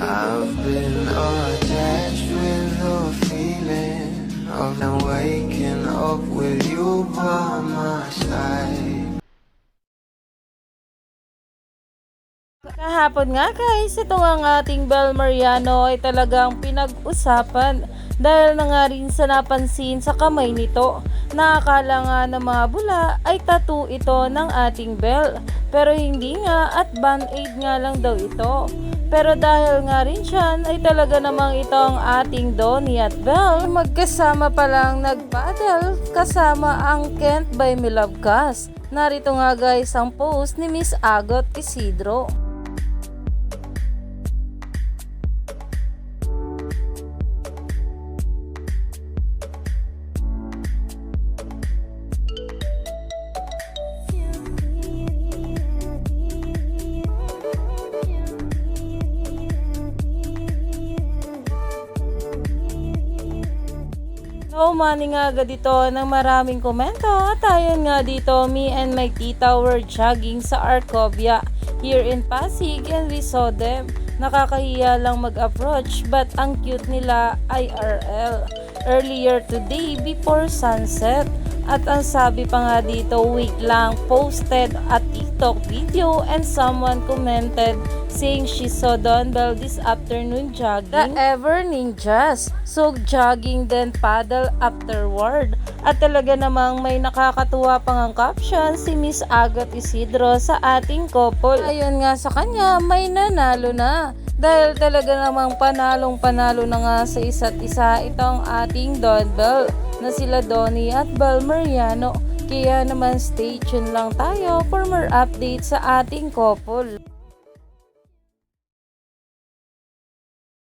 I've been attached with the feeling of now waking up with you by my side. Kahapon nga guys, ito ang ating Bel Mariano ay talagang pinag-usapan dahil na nga rin sa napansin sa kamay nito na akala nga ng mga bula ay tattoo ito ng ating Bel pero hindi nga at band-aid nga lang daw ito. Pero dahil nga rin siyan ay talaga namang ito ang ating Donnie at Belle magkasama pa lang nagpaddle kasama ang Kent by Milove. Narito nga guys ang post ni Miss Agot Isidro. No money nga agad dito ng maraming komento at ayon nga dito me and my tita were jogging sa Arcovia here in Pasig and we saw them. Nakakahiya lang mag-approach but ang cute nila IRL earlier today before sunset. At ang sabi pa nga dito, wait lang, posted a TikTok video and someone commented saying she saw Don Bell this afternoon jogging. The ever ninjas. So jogging then paddle afterward. At talaga namang may nakakatuwa pang ang caption si Miss Agot Isidro sa ating couple. Ayon nga sa kanya, may nanalo na. Dahil talaga namang panalong panalo na nga sa isa't isa itong ating Don Bell na sila Donnie at Bel Mariano. Kaya naman stay tuned lang tayo for more updates sa ating couple.